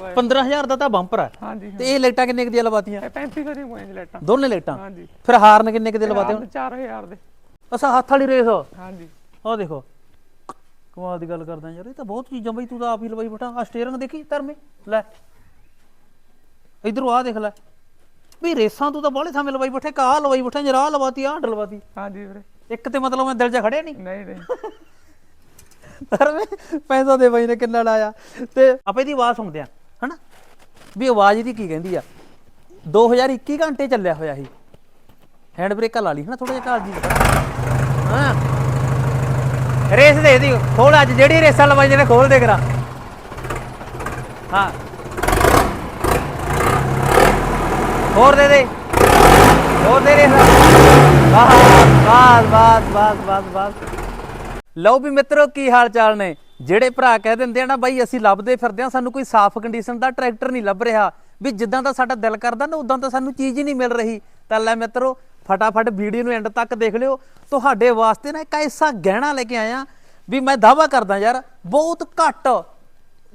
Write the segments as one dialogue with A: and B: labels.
A: 15000 ਦਾ ਤਾਂ ਬੰਪਰ ਹੈ
B: ਹਾਂਜੀ
A: ਤੇ ਇਹ ਲਾਈਟਾਂ ਕਿੰਨੇ ਕੁ ਦੀਆਂ ਲਵਾਤੀਆਂ?
B: ਇਹ 3500 ਦੀ ਹੋਏ ਜੀ ਲਾਈਟਾਂ।
A: ਦੋਨੇ ਲਾਈਟਾਂ?
B: ਹਾਂਜੀ।
A: ਫਿਰ ਹਾਰਨ ਕਿੰਨੇ ਕੁ ਦੇ ਲਵਾਤੇ ਹੁਣ?
B: 4000 ਦੇ।
A: ਅਸਾ ਹੱਥ ਵਾਲੀ ਰੇਸ।
B: ਹਾਂਜੀ।
A: ਆਹ ਦੇਖੋ। ਕਮਾਲ ਦੀ ਗੱਲ ਕਰਦਾ ਯਾਰ ਇਹ ਤਾਂ ਬਹੁਤ ਚੀਜ਼ਾਂ ਬਈ ਤੂੰ ਤਾਂ ਆਪ ਹੀ ਲਵਾਈ ਬਟਾ ਆ ਸਟੀਅਰਿੰਗ ਦੇਖੀ ਧਰਮੇ? ਲੈ। ਇਧਰੋਂ ਆ ਦੇਖ ਲੈ। ਵੀ ਰੇਸਾਂ ਤੂੰ ਤਾਂ ਬਾਹਲੇ ਥਾਵੇਂ ਲਵਾਈ ਬੈਠੇ। ਕਾ ਲਵਾਈ ਬੈਠੇ ਜਰਾ ਲਵਾਤੀ ਆਹ ਡਲਵਾਤੀ
B: ਹਾਂਜੀ ਵੀਰੇ।
A: ਇੱਕ ਤੇ ਮਤਲਬ ਮੈਂ ਦਿਲ 'ਚ ਖੜਿਆ ਨਹੀਂ?
B: ਨਹੀਂ ਨਹੀਂ।
A: ਧਰਮੇ ਪੈਸਾ ਦੇ ਬਾਈ ਨੇ ਕਿੰਨਾ ਲਾਇਆ। ਤੇ ਆਪਾਂ ਇਹਦੀ ਆਵਾਜ਼ ਸੁਣਦੇ ਆ। ਹਨਾ? ਵੀ ਆਵਾਜ਼ ਇਹਦੀ ਕੀ ਕਹਿੰਦੀ ਆ? 2021 ਘੰਟੇ ਚੱਲਿਆ ਹੋਇਆ ਸੀ। ਹੈਂਡ ਬ੍ਰੇਕਾਂ ਲਾ ਲਈ ਹਨਾ ਥੋੜਾ ਜਿਹਾ ਕਾਲ ਜੀ ਹਾਂ। ਰੇਸ ਦੇ ਖੋਲ ਅੱਜ, ਜਿਹੜੀ ਰੇਸਾਂ ਲਵਾਈ ਨੇ ਖੋਲ ਦੇ ਕਰਾ। ਹਾਂ। ਹੋਰ ਦੇ ਦੇ। ਹੋਰ ਦੇ ਰੇਸ। ਵਾਹ ਬਾਸ ਬਾਸ ਬਾਸ ਬਾਸ ਬਾਸ ਲਓ ਵੀ ਮਿੱਤਰੋ, ਕੀ ਹਾਲ ਚਾਲ ਨੇ? ਜਿਹੜੇ ਭਰਾ ਕਹਿ ਦਿੰਦੇ ਆ ਨਾ, ਬਾਈ, ਅਸੀਂ ਲੱਭਦੇ ਫਿਰਦੇ ਆ ਸਾਨੂੰ ਕੋਈ ਸਾਫ਼ ਕੰਡੀਸ਼ਨ ਦਾ ਟਰੈਕਟਰ ਨਹੀਂ ਲੱਭ ਰਿਹਾ। ਵੀ ਜਿੱਦਾਂ ਦਾ ਸਾਡਾ ਦਿਲ ਕਰਦਾ ਨਾ, ਉਦਾਂ ਤਾਂ ਸਾਨੂੰ ਚੀਜ਼ ਹੀ ਨਹੀਂ ਮਿਲ ਰਹੀ। ਤਾਂ ਲੈ ਮਿੱਤਰੋ, ਫਟਾਫਟ ਵੀਡੀਓ ਨੂੰ ਐਂਡ ਤੱਕ ਦੇਖ ਲਿਓ। ਤੁਹਾਡੇ ਵਾਸਤੇ ਨਾ ਇੱਕ ਐਸਾ ਗਹਿਣਾ ਲੈ ਕੇ ਆਇਆ ਵੀ ਮੈਂ ਦਾਵਾ ਕਰਦਾ ਯਾਰ, ਬਹੁਤ ਘੱਟ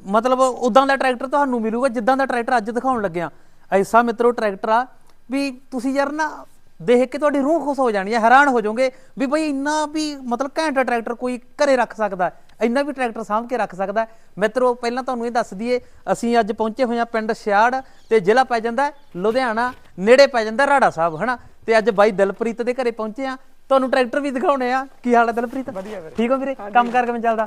A: ਮਤਲਬ ਉਦਾਂ ਦਾ ਟਰੈਕਟਰ ਤੁਹਾਨੂੰ ਮਿਲੂਗਾ, ਜਿੱਦਾਂ ਦਾ ਟਰੈਕਟਰ ਅੱਜ ਦਿਖਾਉਣ ਲੱਗਿਆ। ਐਸਾ ਮਿੱਤਰੋ ਟਰੈਕਟਰ ਆ ਵੀ ਤੁਸੀਂ ਯਾਰ ਨਾ ਦੇਖ ਕੇ ਤੁਹਾਡੀ ਰੂਹ ਖੁਸ਼ ਹੋ ਜਾਣੀ ਹੈ ਹੈਰਾਨ ਹੋ ਜਾਓਗੇ ਵੀ ਬਈ ਇੰਨਾ ਵੀ ਮਤਲਬ ਘੈਂਟ ਟਰੈਕਟਰ ਕੋਈ ਘਰੇ ਰੱਖ ਸਕਦਾ ਇੰਨਾ ਵੀ ਟਰੈਕਟਰ ਸਾਂਭ ਕੇ ਰੱਖ ਸਕਦਾ। ਮਿੱਤਰੋ ਪਹਿਲਾਂ ਤੁਹਾਨੂੰ ਇਹ ਦੱਸ ਦਈਏ ਅਸੀਂ ਅੱਜ ਪਹੁੰਚੇ ਹੋਏ ਹਾਂ ਪਿੰਡ ਸਿਆੜ ਤੇ ਜ਼ਿਲ੍ਹਾ ਪੈ ਜਾਂਦਾ ਲੁਧਿਆਣਾ ਨੇੜੇ ਪੈ ਜਾਂਦਾ ਰਾੜਾ ਸਾਹਿਬ ਹਨਾ? ਤੇ ਅੱਜ ਬਾਈ ਦਿਲਪ੍ਰੀਤ ਦੇ ਘਰੇ ਪਹੁੰਚੇ ਆ ਤੁਹਾਨੂੰ ਟਰੈਕਟਰ ਵੀ ਦਿਖਾਉਣੇ ਆ ਕੀ ਹਾਲ ਹੈ ਦਿਲਪ੍ਰੀਤ?
B: ਵਧੀਆ ਵੀਰੇ।
A: ਠੀਕ ਹੋ ਵੀਰੇ? ਕੰਮ ਕਰ ਕਿਵੇਂ ਚੱਲਦਾ?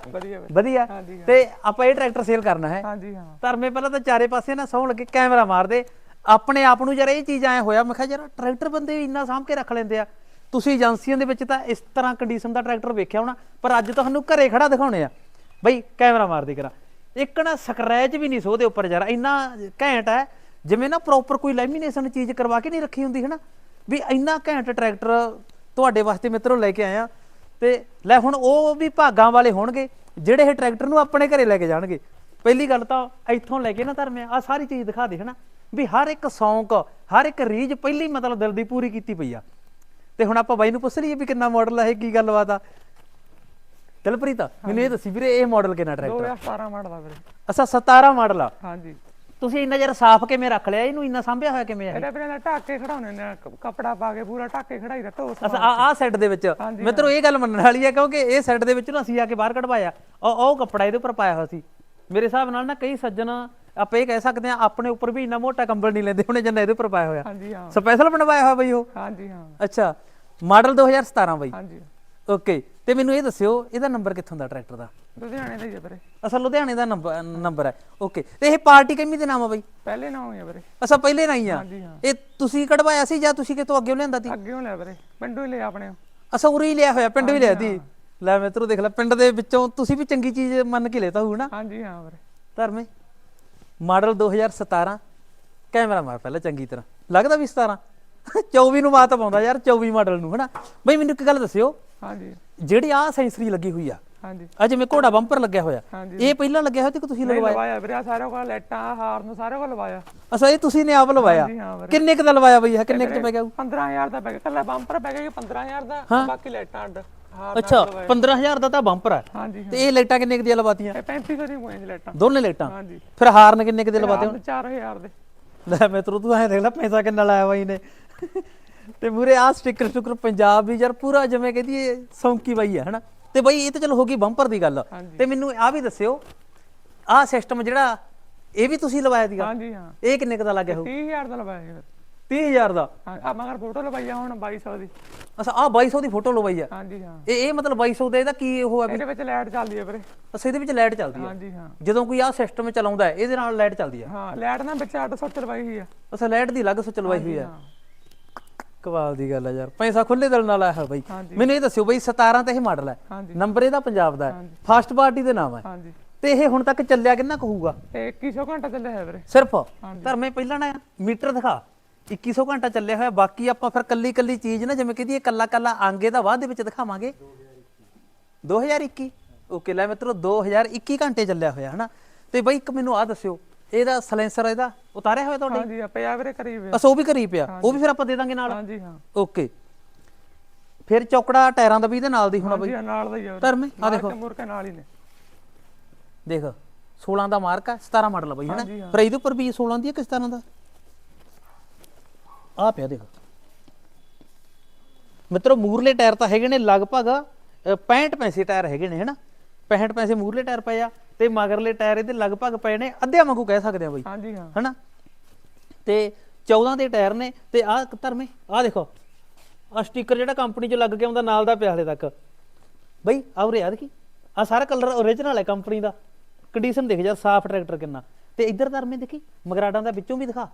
B: ਵਧੀਆ
A: ਤੇ ਆਪਾਂ ਇਹ ਟਰੈਕਟਰ ਸੇਲ ਕਰਨਾ ਹੈ।
B: ਹਾਂਜੀ ਹਾਂ।
A: ਧਰਮੇ ਪਹਿਲਾਂ ਤਾਂ ਚਾਰੇ ਪਾਸੇ ਨਾ ਸੌਣ ਲੱਗੇ ਕੈਮਰਾ ਮਾਰਦੇ ਆਪਣੇ ਆਪ ਨੂੰ ਯਾਰ ਇਹ ਚੀਜ਼ ਐ ਹੋਇਆ, ਮੈਂ ਕਿਹਾ ਯਾਰ ਟਰੈਕਟਰ ਬੰਦੇ ਇੰਨਾ ਸਾਂਭ ਕੇ ਰੱਖ ਲੈਂਦੇ ਆ। ਤੁਸੀਂ ਏਜੰਸੀਆਂ ਦੇ ਵਿੱਚ ਤਾਂ ਇਸ ਤਰ੍ਹਾਂ ਕੰਡੀਸ਼ਨ ਦਾ ਟਰੈਕਟਰ ਵੇਖਿਆ ਹੋਣਾ, ਪਰ ਅੱਜ ਤੁਹਾਨੂੰ ਘਰੇ ਖੜਾ ਦਿਖਾਉਣੇ ਆ। ਬਈ ਕੈਮਰਾ ਮਾਰ ਦੇ ਕਰਾ। ਇੱਕ ਨਾ ਸਕ੍ਰੈਚ ਵੀ ਨਹੀਂ ਸੋਦੇ ਉੱਪਰ ਯਾਰ, ਇੰਨਾ ਘੈਂਟ ਹੈ, ਜਿਵੇਂ ਨਾ ਪ੍ਰੋਪਰ ਕੋਈ ਲੈਮੀਨੇਸ਼ਨ ਚੀਜ਼ ਕਰਵਾ ਕੇ ਨਹੀਂ ਰੱਖੀ ਹੁੰਦੀ ਹੈ ਨਾ ਵੀ ਇੰਨਾ ਘੈਂਟ ਟਰੈਕਟਰ ਤੁਹਾਡੇ ਵਾਸਤੇ ਮਿੱਤਰੋ ਲੈ ਕੇ ਆਇਆ। ਤੇ ਲੈ ਹੁਣ ਉਹ ਵੀ ਭਾਗਾਂ ਵਾਲੇ ਹੋਣਗੇ, ਜਿਹੜੇ ਇਹ ਟਰੈਕਟਰ ਨੂੰ ਆਪਣੇ ਘਰੇ ਲੈ ਕੇ ਜਾਣਗੇ। ਪਹਿਲੀ ਗੱਲ ਤਾਂ ਇੱਥੋਂ ਲੈ ਕੇ ਨਾ ਧਰਮਿਆ ਆ ਸਾਰੀ ਚੀਜ਼ ਦਿਖਾ ਦੇ, ਹਨਾ? ਵੀ ਹਰ ਇੱਕ ਸੌਂਕ ਹਰ ਇੱਕ ਰੀਜ ਪਹਿਲੀ ਮਤਲਬ ਦਿਲ ਦੀ ਪੂਰੀ ਕੀਤੀ ਪਈ ਆ। ਤੇ ਹੁਣ ਆਪਾਂ ਬਾਈ ਨੂੰ ਪੁੱਛ ਲਈਏ ਵੀ ਕਿੰਨਾ ਮਾਡਲ ਆ ਇਹ ਕੀ ਗੱਲਬਾਤ ਆ? ਦਿਲਪ੍ਰੀਤ ਮੈਨੂੰ ਇਹ ਦੱਸੀ ਵੀਰੇ ਇਹ ਮਾਡਲ ਕਿੰਨਾ ਟਰੈਕਟਰ
B: 2017 ਮਾਡਲ ਦਾ ਵੀਰੇ।
A: ਅੱਛਾ 17 ਮਾਡਲ ਆ?
B: ਹਾਂਜੀ।
A: ਤੁਸੀਂ ਇੰਨਾ ਜਰ ਸਾਫ਼ ਕਿਵੇਂ ਰੱਖ ਲਿਆ? ਇਹਨੂੰ ਇੰਨਾ ਸਾਂਭਿਆ ਹੋਇਆ ਕਿਵੇਂ ਆ ਇਹ?
B: ਇਹਦੇ ਵੀਰੇ ਨਾਲ ਢੱਕ ਕੇ ਖੜਾਉਣੇ ਨੇ ਕੱਪੜਾ ਪਾ ਕੇ ਪੂਰਾ ਢੱਕ ਖੜਾਈ ਦਾ ਢੋਸ
A: ਅੱਛਾ ਆ ਆ ਸੈੱਟ ਦੇ ਵਿੱਚ। ਮਿੱਤਰੋ ਇਹ ਗੱਲ ਮੰਨਣ ਵਾਲੀ ਹੈ ਕਿਉਂਕਿ ਇਹ ਸੈੱਟ ਦੇ ਵਿੱਚ ਨਾ ਅਸੀਂ ਆ ਕੇ ਬਾਹਰ ਕਢਵਾਇਆ। ਉਹ ਉਹ ਕੱਪੜਾ ਇਹਦੇ ਉੱਪਰ ਪਾਇਆ ਹੋਇਆ ਸੀ। ਮੇਰੇ ਹਿਸਾਬ ਨਾਲ ਨਾ ਕਈ ਸੱਜਣ ਆਪਾਂ ਇਹ ਕਹਿ ਸਕਦੇ ਆ ਆਪਣੇ ਉੱਪਰ ਵੀ ਇੰਨਾ ਮੋਟਾ ਕੰਬਲ ਨਹੀਂ ਲੈਂਦੇ ਹੁਣੇ ਜਿੰਨਾ ਇਹਦੇ ਉੱਪਰ ਪਾਇਆ ਹੋਇਆ।
B: ਹਾਂਜੀ ਹਾਂ।
A: ਸਪੈਸ਼ਲ ਬਣਵਾਇਆ ਹੋਇਆ ਬਈ ਉਹ?
B: ਹਾਂਜੀ ਹਾਂ।
A: ਅੱਛਾ ਮਾਡਲ 2017 ਬਈ।
B: ਹਾਂਜੀ
A: ਓਕੇ ਤੇ ਮੈਨੂੰ ਇਹ ਦੱਸਿਓ ਇਹਦਾ ਨੰਬਰ ਕਿੱਥੋਂ ਦਾ ਟਰੈਕਟਰ ਦਾ?
B: ਲੁਧਿਆਣੇ ਦਾ ਹੀ ਆ ਵੀਰੇ।
A: ਅਸਲ ਲੁਧਿਆਣੇ ਦਾ ਨੰਬਰ ਨੰਬਰ ਹੈ। ਓਕੇ ਤੇ ਇਹ ਪਾਰਟੀ ਕਿੰਨੀ ਦੇ ਨਾਮ ਆ ਬਈ?
B: ਪਹਿਲੇ ਨਾਮ ਹੀ ਆ ਵੀਰੇ।
A: ਅਸਾ ਪਹਿਲੇ ਆ।
B: ਹਾਂਜੀ ਹਾਂ।
A: ਇਹ ਤੁਸੀਂ ਕਢਵਾਇਆ ਸੀ ਜਾਂ ਤੁਸੀਂ ਕਿਤੋਂ ਅੱਗੇ ਲਿਆਂਦਾ ਸੀ?
B: ਅੱਗੇ ਲਿਆ ਵੀਰੇ ਪਿੰਡੋਂ ਹੀ ਲਿਆ ਆਪਣੇ
A: ਅਸਾ ਉਰੇ ਹੀ ਲਿਆ ਹੋਇਆ ਪਿੰਡ ਵੀ ਲਿਆ ਦੀ ਲੈ ਮਿੱਤਰੋ ਦੇਖ ਲੈ ਪਿੰਡ ਦੇ ਵਿੱਚੋਂ ਤੁਸੀਂ ਵੀ ਚੰਗੀ ਚੀਜ਼ ਮੰਨ ਕੇ ਲੈਤਾ ਹੋਊ ਨਾ।
B: ਹਾਂਜੀ ਹਾਂ ਵੀਰੇ।
A: ਧਰਮੇ। ਮਾਡਲ 2017 ਕੈਮਰਾ ਮਾਰ ਪਹਿਲਾਂ ਚੰਗੀ ਤਰ੍ਹਾਂ। ਲੱਗਦਾ ਵੀ 17 24 ਨੂੰ ਮਾਤ ਪਾਉਂਦਾ ਯਾਰ 24 ਮਾਡਲ ਨੂੰ ਹਨਾ? ਬਈ ਮੈਨੂੰ ਇੱਕ ਗੱਲ ਦੱਸਿਓ।
B: ਹਾਂਜੀ।
A: ਜਿਹੜੀ ਆਹ ਸੈਂਸਰੀ ਲੱਗੀ ਹੋਈ ਆ
B: ਹਾਂਜੀ।
A: ਆ ਜਿਵੇਂ ਘੋੜਾ ਬੰਪਰ ਲੱਗਿਆ ਹੋਇਆ ਇਹ ਪਹਿਲਾਂ ਲੱਗਿਆ ਹੋਇਆ ਤੇ ਕਿ ਤੁਸੀਂ ਲਗਵਾਇਆ?
B: ਲਵਾਇਆ ਵੀਰੇ ਸਾਰਿਆਂ ਕੋਲ ਲਾਈਟਾਂ ਹਾਰਨ ਸਾਰਿਆਂ ਕੋਲ ਲਵਾਇਆ।
A: ਅਸਾ ਇਹ ਤੁਸੀਂ ਨੇ ਆਪ ਲਵਾਇਆ? ਕਿੰਨੇ ਕੁ ਦਾ ਲਵਾਇਆ ਬਈ ਇਹ? ਕਿੰਨੇ ਕੁ ਚ ਪੈ ਗਿਆ ਹੋਊ?
B: 15000 ਦਾ ਪੈ ਗਿਆ। ਕੱਲਾ ਬੰਪਰ ਪੈ ਗਿਆ 15000 ਦਾ ਬਾਕੀ ਲਾਈਟਾਂ ਅੱਡ।
A: ਅੱਛਾ 15000 ਦਾ ਤਾਂ ਬੰਪਰ ਹੈ।
B: ਹਾਂਜੀ ਹਾਂ
A: ਤੇ ਇਹ ਲਾਈਟਾਂ ਕਿੰਨੇ ਕੁ ਦੀਆਂ ਲਵਾਤੀਆਂ
B: ਇਹ 3500 ਦੀ ਹੋਈਆਂ ਜੀ ਲਾਈਟਾਂ।
A: ਦੋਨੇ ਲਾਈਟਾਂ?
B: ਹਾਂਜੀ।
A: ਫਿਰ ਹਾਰਨ ਕਿੰਨੇ ਕੁ ਦੇ ਲਵਾਤੇ
B: ਹਾਰਨ 4000 ਦੇ।
A: ਲੈ ਮਿੱਤਰੋ ਤੂੰ ਐਂ ਦੇਖ ਲੈ ਪੈਸਾ ਕਿੰਨਾ ਲਾਇਆ ਬਾਈ ਨੇ। ਤੇ ਮੂਰੇ ਆ ਸਟicker ਸਟੁੱਕਰ ਪੰਜਾਬ ਵੀ ਯਾਰ ਪੂਰਾ ਜਿਵੇਂ ਕਹਦੀ ਸੌਂਕੀ ਬਾਈ ਹੈ ਹਨਾ? ਤੇ ਬਾਈ ਇਹ ਤਾਂ ਚਲੋ ਹੋ ਗਈ ਬੰਪਰ ਦੀ ਗੱਲ। ਤੇ ਮੈਨੂੰ ਆ ਵੀ ਦੱਸਿਓ ਆਹ ਸਿਸਟਮ ਜਿਹੜਾ ਇਹ ਵੀ ਤੁਸੀਂ ਲਵਾਇਆ ਦੀਗਾ
B: ਹਾਂਜੀ ਹਾਂ।
A: ਇਹ ਕਿੰਨੇ ਕੁ ਦਾ ਲੱਗਿਆ ਹੋਊ?
B: 30000 ਦਾ ਲਵਾਇਆ ਜੀ
A: 30000 ਦਾ।
B: ਹਾਂ ਆ ਮਗਰ ਫੋਟੋ ਲਵਾਈ ਆ ਹੁਣ 2200 ਦੀ।
A: ਅੱਛਾ ਆ 2200 ਦੀ ਫੋਟੋ ਲਵਾਈ ਆ?
B: ਹਾਂਜੀ ਹਾਂ।
A: ਇਹ ਇਹ ਮਤਲਬ 2200 ਦਾ ਇਹਦਾ ਕੀ ਉਹ ਹੈ ਵੀ?
B: ਇਹਦੇ ਵਿੱਚ ਲਾਈਟ ਚੱਲਦੀ ਹੈ ਵੀਰੇ।
A: ਅੱਛਾ ਇਹਦੇ ਵਿੱਚ ਲਾਈਟ ਚੱਲਦੀ ਆ?
B: ਹਾਂਜੀ ਹਾਂ।
A: ਜਦੋਂ ਕੋਈ ਆਹ ਸਿਸਟਮ ਚਲਾਉਂਦਾ ਹੈ ਇਹਦੇ ਨਾਲ ਲਾਈਟ ਚੱਲਦੀ ਆ?
B: ਹਾਂ ਲਾਈਟ ਨਾਲ ਵਿੱਚ 800 ਲਵਾਈ ਹੋਈ ਆ।
A: ਅੱਛਾ ਲਾਈਟ ਦੀ ਅਲੱਗ ਸੁੱਚ ਲਵਾਈ ਹੋਈ ਆ।
B: ਹਾਂ।
A: ਕਮਾਲ ਦੀ ਗੱਲ ਆ ਯਾਰ। ਪੈਸਾ ਖੁੱਲੇ ਦਿਲ ਨਾਲ ਆਇਆ ਹੈ ਬਾਈ। ਮੈਨੂੰ ਇਹ ਦੱਸਿਓ ਬਾਈ 17 ਤੇ ਇਹ ਮਾਡਲ ਹੈ ਨੰਬਰ ਇਹਦਾ ਪੰਜਾਬ ਦਾ ਹੈ। ਫਸਟ ਪਾਰਟੀ ਦੇ ਨਾਮ ਹੈ।
B: ਹਾਂਜੀ।
A: ਤੇ ਇਹ ਹੁਣ ਤੱਕ ਚੱਲਿਆ ਕਿੰਨਾ ਕਹੂਗਾ
B: ਤੇ 2100 ਘੰਟਾ ਚੱਲਿਆ ਹੈ ਵੀਰੇ।
A: ਸਿਰਫ। ਧਰਮੇ ਪਹਿਲਾਂ ਨਾ ਮੀਟਰ ਦਿਖਾ। 2100 ਘੰਟਾ ਚੱਲਿਆ ਹੋਇਆ ਬਾਕੀ ਆਪਾਂ ਫਿਰ ਕੱਲੀ ਕੱਲੀ ਚੀਜ਼ ਨਾ ਜਿਵੇਂ ਕਹਦੀ ਕੱਲਾ ਕੱਲਾ ਆਂਗੇ ਦਾ ਬਾਅਦ ਦੇ ਵਿੱਚ ਦਿਖਾਵਾਂਗੇ। 2021 ਓਕੇ ਲੈ ਮਿੱਤਰੋ 2021 ਘੰਟੇ ਚੱਲਿਆ ਹੋਇਆ ਹਨਾ? ਤੇ ਬਾਈ ਇੱਕ ਮੈਨੂੰ ਆ ਦੱਸਿਓ ਇਹਦਾ ਸਲੈਂਸਰ ਇਹਦਾ ਉਤਾਰਿਆ ਹੋਇਆ ਤੁਹਾਡੇ?
B: ਹਾਂਜੀ ਆ ਪਿਆ ਵੀਰੇ ਕਰੀਬ।
A: ਅਸ ਉਹ ਵੀ ਕਰੀ ਪਿਆ? ਉਹ ਵੀ ਫਿਰ ਆਪਾਂ ਦੇ ਦਾਂਗੇ ਨਾਲ?
B: ਹਾਂਜੀ ਹਾਂ।
A: ਓਕੇ ਫਿਰ ਚੌਕੜਾ ਟਾਇਰਾਂ ਦਾ ਵੀ ਇਹਦੇ ਨਾਲ ਦੀ ਹੋਣਾ ਬਈ?
B: ਹਾਂਜੀ ਨਾਲ ਦਾ ਹੀ ਆ।
A: ਧਰਮੇ ਆ ਦੇਖੋ।
B: ਮਾਰਕੇ ਨਾਲ ਹੀ ਨੇ।
A: ਦੇਖ 16 ਦਾ ਮਾਰਕ ਹੈ 17 ਮਾਡਲ ਆ ਬਾਈ ਹਨਾ। ਫਿਰ ਇਹਦੇ ਉੱਪਰ ਵੀ 16 ਦੀ ਹੈ ਕਿ 17 ਦਾ? ਆ ਪਿਆ ਦੇਖ। ਮਿੱਤਰੋ ਮੂਰਲੇ ਟਾਇਰ ਤਾਂ ਹੈਗੇ ਨੇ ਲਗਭਗ ਅ, 65 ਪੈਸੇ ਟਾਇਰ ਹੈਗੇ ਨੇ ਹਨਾ? 65 ਪੈਸੇ ਮੂਰਲੇ ਟਾਇਰ ਪਏ ਆ ਤੇ ਮਗਰਲੇ ਟਾਇਰ ਇਹਦੇ ਲਗਭਗ ਪਏ ਨੇ ਅੱਧਿਆਂ ਵਾਂਗੂ ਕਹਿ ਸਕਦੇ ਆ ਬਾਈ
B: ਹਾਂਜੀ ਹਾਂ।
A: ਹਨਾ? ਤੇ 14 ਦੇ ਟਾਇਰ ਨੇ ਤੇ ਆਹ ਧਰਮੇ ਆਹ ਦੇਖੋ ਆਹ ਸਟicker ਜਿਹੜਾ ਕੰਪਨੀ 'ਚ ਲੱਗ ਕੇ ਆਉਂਦਾ ਨਾਲ ਦਾ ਪਿਆ ਹਲੇ ਤੱਕ। ਬਈ ਆਉਰੇ ਯਾਦ ਕੀ ਆ ਸਾਰਾ ਕਲਰ ਓਰੀਜਨਲ ਹੈ ਕੰਪਨੀ ਦਾ। ਕੰਡੀਸ਼ਨ ਦੇਖ ਜਾ ਸਾਫ਼ ਟਰੈਕਟਰ ਕਿੰਨਾ। ਤੇ ਇੱਧਰ ਧਰਮੇ ਦੇਖੀ ਮਗਰਾਡਾਂ ਦਾ ਵਿੱਚੋਂ ਵੀ ਦਿਖਾ।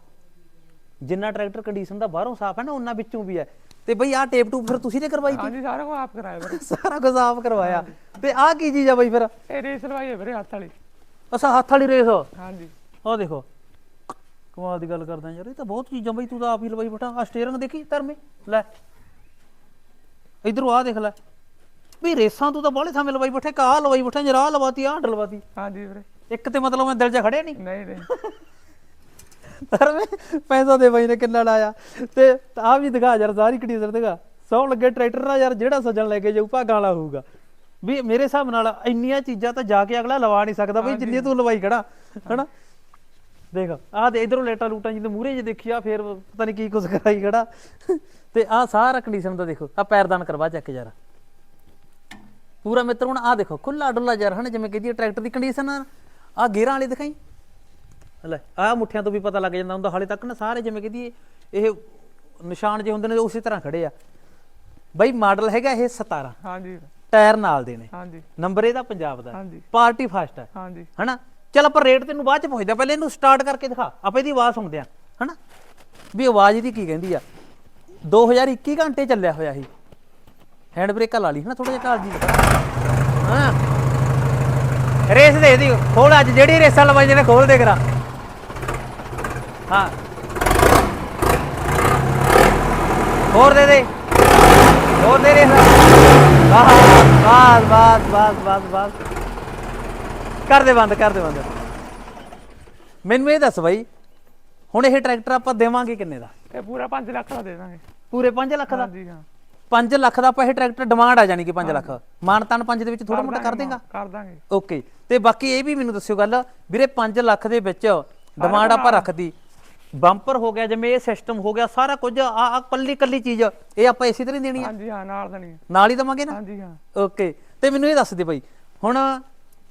A: ਜਿੰਨਾ ਟਰੈਕਟਰ ਕੰਡੀਸ਼ਨ ਦਾ ਬਾਹਰੋਂ ਸਾਫ਼ ਹੈ ਨਾ ਉਹਨਾਂ ਵਿੱਚੋਂ ਵੀ ਹੈ। ਤੇ ਬਈ ਆਹ ਟੇਪ ਟੂਪ ਫਿਰ ਤੁਸੀਂ ਨੇ ਕਰਵਾਈ ਤੀ
B: ਹਾਂਜੀ ਸਾਰਾ ਕੁਝ ਆਪ ਕਰਾਇਆ ਵੀਰੇ।
A: ਸਾਰਾ ਕੁਝ ਆਪ ਕਰਵਾਇਆ। ਤੇ ਆਹ ਕੀ ਚੀਜ਼ ਆ ਬਈ ਫਿਰ?
B: ਇਹ ਰੇਸ ਲਵਾਈ ਹੈ ਵੀਰੇ ਹੱਥ ਵਾਲੀ।
A: ਅਸਾ ਹੱਥ ਵਾਲੀ ਰੇਸ
B: ਹਾਂਜੀ।
A: ਆਹ ਦੇਖੋ। ਕਮਾਲ ਦੀ ਗੱਲ ਕਰਦਾ ਯਾਰ ਇਹ ਤਾਂ ਬਹੁਤ ਚੀਜ਼ਾਂ ਬਈ ਤੂੰ ਤਾਂ ਆਪ ਹੀ ਲਵਾਈ ਬਟਾ ਆ ਸਟੀਅਰਿੰਗ ਦੇਖੀ ਧਰਮੇ? ਲੈ। ਇਧਰੋਂ ਆ ਦੇਖ ਲੈ। ਵੀ ਰੇਸਾਂ ਤੂੰ ਤਾਂ ਬਾਹਲੇ ਥਾਂ ਲਵਾਈ ਬੈਠੇ ਕਾ ਲਵਾਈ ਬੈਠਾ ਜਰਾ ਲਵਾਤੀ ਆਹ ਲਵਾਤੀ
B: ਹਾਂਜੀ ਵੀਰੇ।
A: ਇੱਕ ਤੇ ਮਤਲਬ ਮੈਂ ਦਿਲ 'ਚ ਖੜਿਆ ਨਹੀਂ
B: ਨਹੀਂ ਨਹੀਂ।
A: ਧਰਮੇ ਪੈਸਾ ਦੇ ਬਾਈ ਨੇ ਕਿੰਨਾ ਲਾਇਆ। ਤੇ ਆ ਵੀ ਦਿਖਾ ਯਾਰ ਸਾਰੀ ਕੰਡੀਸ਼ਨ ਦਿਖਾ। ਸੌ ਲੱਗੇ ਟਰੈਕਟਰ ਨਾਲ ਯਾਰ ਜਿਹੜਾ ਸੱਜਣ ਲੈ ਕੇ ਜਾਊ ਭਾਗਾਂ ਵਾਲਾ ਹੋਊਗਾ। ਵੀ ਮੇਰੇ ਹਿਸਾਬ ਨਾਲ ਇੰਨੀਆਂ ਚੀਜ਼ਾਂ ਤਾਂ ਜਾ ਕੇ ਅਗਲਾ ਲਵਾ ਨਹੀਂ ਸਕਦਾ ਬਈ ਜਿੰਨੀ ਤੂੰ ਲਵਾਈ ਖੜਾ ਹਨਾ? ਦੇਖ ਆਹ ਦੇ ਇਧਰੋਂ ਲੇਟਾ ਲੂਟਾਂ ਜਿਹਦੇ ਮੂਹਰੇ ਜੇ ਦੇਖਿਆ ਫੇਰ ਪਤਾ ਨਹੀਂ ਕੀ ਕੁਝ ਕਰਾਈ ਖੜਾ। ਤੇ ਆਹ ਸਾਰਾ ਕੰਡੀਸ਼ਨ ਦਾ ਦੇਖੋ ਆ ਪੈਰਦਾਨ ਕਰਵਾ ਚੱਕ ਯਾਰ। ਪੂਰਾ ਮਿੱਤਰ ਹੁਣ ਆਹ ਦੇਖੋ ਖੁੱਲਾ ਡੁੱਲਾ ਯਾਰ ਹਨਾ? ਜਿਵੇਂ ਕਹਦੀ ਟਰੈਕਟਰ ਦੀ ਕੰਡੀਸ਼ਨ ਆ। ਗੇਅਰਾਂ ਵਾਲੀ ਦਿਖਾਈ। ਲੈ ਆਹ ਮੁੱਠਿਆਂ ਤੋਂ ਵੀ ਪਤਾ ਲੱਗ ਜਾਂਦਾ ਹੁੰਦਾ ਹਾਲੇ ਤੱਕ ਨਾ ਸਾਰੇ ਜਿਵੇਂ ਕਹਦੀ ਇਹ ਨਿਸ਼ਾਨ ਜੇ ਹੁੰਦੇ ਨੇ ਉਸੇ ਤਰ੍ਹਾਂ ਖੜੇ ਆ। ਬਈ ਮਾਡਲ ਹੈਗਾ ਇਹ 17
B: ਹਾਂਜੀ।
A: ਟਾਇਰ ਨਾਲ ਦੇ ਨੇ।
B: ਹਾਂਜੀ।
A: ਨੰਬਰ ਇਹਦਾ ਪੰਜਾਬ ਦਾ।
B: ਹਾਂਜੀ।
A: ਪਾਰਟੀ ਫਾਸਟ ਹੈ
B: ਹਾਂਜੀ।
A: ਹਨਾ? ਚਲ ਆਪਾਂ ਰੇਟ ਤੈਨੂੰ ਬਾਅਦ ਚ ਪੁੱਛਦੇ ਪਹਿਲੇ ਇਹਨੂੰ ਸਟਾਰਟ ਕਰਕੇ ਦਿਖਾ। ਆਪਾਂ ਇਹਦੀ ਆਵਾਜ਼ ਸੁਣਦੇ ਆ। ਹਨਾ? ਵੀ ਆਵਾਜ਼ ਇਹਦੀ ਕੀ ਕਹਿੰਦੀ ਆ? 2021 ਘੰਟੇ ਚੱਲਿਆ ਹੋਇਆ ਸੀ। ਹੈਂਡ ਬ੍ਰੇਕਾਂ ਲਾ ਲਈ ਹਨਾ ਥੋੜਾ ਜਿਹਾ ਢਾਲ ਜੀ ਹਾਂ। ਰੇਸ ਦੇ ਦੀ। ਖੋਲ ਅੱਜ ਜਿਹੜੀ ਰੇਸਾਂ ਲਵਾਈ ਨੇ ਖੋਲ ਦੇ ਕਰਾ। ਹਾਂ। ਹੋਰ ਦੇ ਦੇ। ਹੋਰ ਦੇ ਰੇਸ ਬਾਸ ਬਾਸ ਬਾਸ ਬਾਸ ਬਾਸ ਕਰ ਦੇ ਬੰਦ ਕਰ ਦੇ ਬੰਦ। ਮੈਨੂੰ ਇਹ ਦੱਸ ਬਾਈ ਹੁਣ ਇਹ ਟਰੈਕਟਰ ਆਪਾਂ ਦੇਵਾਂਗੇ ਕਿੰਨੇ ਦਾ?
B: ਇਹ ਪੂਰਾ 5 ਲੱਖ ਦਾ ਦੇ ਦਾਂਗੇ।
A: ਪੂਰੇ 5 ਲੱਖ ਦਾ?
B: ਹਾਂਜੀ ਹਾਂ।
A: 5 ਲੱਖ ਦਾ ਆਪਾਂ ਇਹ ਟਰੈਕਟਰ ਡਿਮਾਂਡ ਆ ਜਾਣੀ ਕਿ 5 ਲੱਖ। ਮਾਨਤਾਨ 5 ਦੇ ਵਿੱਚ ਥੋੜਾ ਮੋਟਾ ਕਰ ਦੇਗਾ
B: ਕਰ ਦਾਂਗੇ।
A: ਓਕੇ। ਤੇ ਬਾਕੀ ਇਹ ਵੀ ਮੈਨੂੰ ਦੱਸਿਓ ਗੱਲ ਵੀਰੇ 5 ਲੱਖ ਦੇ ਵਿੱਚ ਡਿਮਾਂਡ ਆਪਾਂ ਰੱਖਦੀ। ਬੰਪਰ ਹੋ ਗਿਆ ਜਿਵੇਂ ਇਹ ਸਿਸਟਮ ਹੋ ਗਿਆ ਸਾਰਾ ਕੁਝ ਆ ਆ ਕੱਲੀ ਕੱਲੀ ਚੀਜ਼ ਇਹ ਆਪਾਂ ਇਸੇ ਤਰ੍ਹਾਂ ਹੀ ਦੇਣੀ ਆ।
B: ਹਾਂਜੀ ਹਾਂ ਨਾਲ ਦੇਣੀ ਹੈ।
A: ਨਾਲ ਹੀ ਦਵਾਂਗੇ ਨਾ?
B: ਹਾਂਜੀ ਹਾਂ।
A: ਓਕੇ ਤੇ ਮੈਨੂੰ ਇਹ ਦੱਸ ਦੇ ਬਾਈ ਹੁਣ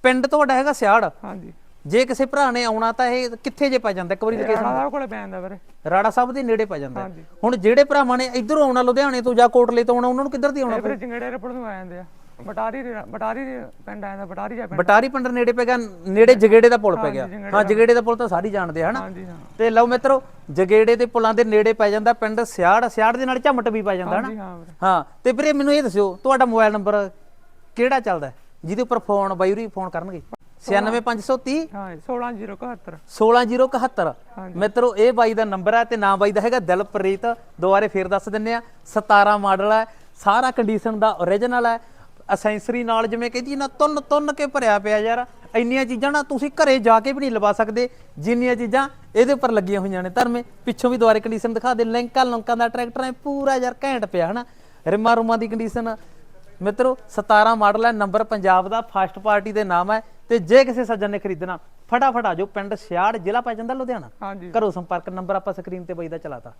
A: ਪਿੰਡ ਤੁਹਾਡਾ ਹੈਗਾ ਸਿਆੜ।
B: ਹਾਂਜੀ।
A: ਜੇ ਕਿਸੇ ਭਰਾ ਨੇ ਆਉਣਾ ਤਾਂ ਇਹ ਕਿੱਥੇ ਜੇ ਪੈ ਜਾਂਦਾ ਇੱਕ ਵਾਰੀ ਲੋਕੇਸ਼ਨ
B: ਰਾਣਾ ਕੋਲੇ ਪੈ ਜਾਂਦਾ ਵੀਰੇ।
A: ਰਾੜਾ ਸਾਹਿਬ ਦੇ ਨੇੜੇ ਪੈ ਜਾਂਦਾ। ਹੁਣ ਜਿਹੜੇ ਭਰਾਵਾਂ ਨੇ ਇਧਰੋਂ ਆਉਣਾ ਲੁਧਿਆਣੇ ਤੋਂ ਜਾਂ ਕੋਟਲੇ ਤੋਂ ਆਉਣਾ ਉਹਨਾਂ ਨੂੰ ਕਿੱਧਰ ਦੀ ਆਉਣਾ
B: ਇਹ ਵੀਰੇ ਜੰਗੜੇ ਰਪੜ ਨੂੰ ਆ ਜਾਂਦੇ ਆ। ਬਟਾਰੀ ਦੇ- ਬਟਾਰੀ ਦੇ ਪਿੰਡ ਆ ਜਾਂਦਾ ਬਟਾਰੀ ਜਾ ਪਿੰਡ।
A: ਬਟਾਰੀ ਪਿੰਡ ਨੇੜੇ ਪੈ ਗਿਆ ਨੇੜੇ ਜਗੇੜੇ ਦਾ ਪੁਲ ਪੈ ਗਿਆ। ਹਾਂ ਜਗੇੜੇ ਦਾ ਪੁਲ ਤਾਂ ਸਾਰੇ ਜਾਣਦੇ ਆ, ਹਨਾ?
B: ਹਾਂਜੀ ਹਾਂ।
A: ਤੇ ਲਓ ਮਿੱਤਰੋ ਜਗੇੜੇ ਦੇ ਪੁਲਾਂ ਦੇ ਨੇੜੇ ਪੈ ਜਾਂਦਾ ਪਿੰਡ ਸਿਆੜ। ਸਿਆੜ ਦੇ ਨਾਲ ਝਮਟ ਵੀ ਪੈ ਜਾਂਦਾ
B: ਹਾਂਜੀ
A: ਹਨਾ
B: ਹਾਂ ਵੀਰੇ।
A: ਹਾਂ ਤੇ ਵੀਰੇ ਮੈਨੂੰ ਇਹ ਦੱਸਿਓ ਤੁਹਾਡਾ ਮੋਬਾਈਲ ਨੰਬਰ ਕਿਹੜਾ ਚੱਲਦਾ ਹੈ? ਜਿਹਦੇ ਉੱਪਰ ਫੋਨ ਬਾਈਰੀ ਫੋਨ ਕਰਨਗੇ। 96530
B: ਹਾਂ 16071
A: 16071
B: ਹਾਂਜੀ।
A: ਮਿੱਤਰੋ ਇਹ ਬਾਈ ਦਾ ਨੰਬਰ ਹੈ ਤੇ ਨਾਮ ਬਾਈ ਦਾ ਹੈਗਾ ਦਿਲਪ੍ਰੀਤ। ਦੁਬਾਰੇ ਫੇਰ ਦੱਸ ਦਿੰਨੇ ਆ 17 ਮਾਡਲ ਹੈ ਸਾਰਾ ਕੰਡੀਸ਼ਨ ਦਾ ਓਰੀਜਨਲ ਹੈ ਅਸੈਂਸਰੀ ਨਾਲ ਜਿਵੇਂ ਕਹਿੰਦੀ ਨਾ ਤੁੰਨ ਤੁੰਨ ਕੇ ਭਰਿਆ ਪਿਆ ਯਾਰ। ਇੰਨੀਆਂ ਚੀਜ਼ਾਂ ਨਾ ਤੁਸੀਂ ਘਰੇ ਜਾ ਕੇ ਵੀ ਨਹੀਂ ਲਵਾ ਸਕਦੇ। ਜਿੰਨੀਆਂ ਚੀਜ਼ਾਂ ਇਹਦੇ ਉੱਪਰ ਲੱਗੀਆਂ ਹੋਈਆਂ ਨੇ। ਧਰਮੇ ਪਿੱਛੋਂ ਵੀ ਦੁਬਾਰੇ ਕੰਡੀਸ਼ਨ ਦਿਖਾ ਦੇ। ਲਿੰਕਾਂ ਲੰਕਾਂ ਦਾ ਟਰੈਕਟਰ ਹੈ ਪੂਰਾ ਯਾਰ ਘੈਂਟ ਪਿਆ ਹਨਾ? ਰਿਮਾ ਰੁਮਾ ਦੀ ਕੰਡੀਸ਼ਨ ਮਿੱਤਰੋ 17 ਮਾਡਲ ਹੈ ਨੰਬਰ ਪੰਜਾਬ ਦਾ ਫਸਟ ਪਾਰਟੀ ਦੇ ਨਾਮ ਹੈ। ਤੇ ਜੇ ਕਿਸੇ ਸੱਜਣ ਨੇ ਖਰੀਦਣਾ ਫਟਾਫਟ ਆ ਜਾਓ ਪਿੰਡ ਸਿਆੜ ਜ਼ਿਲ੍ਹਾ ਪੈ ਜਾਂਦਾ ਲੁਧਿਆਣਾ। ਕਰੋ ਸੰਪਰਕ ਨੰਬਰ ਆਪਾਂ ਸਕਰੀਨ ਤੇ ਬਾਈ ਦਾ ਚਲਾਤਾ।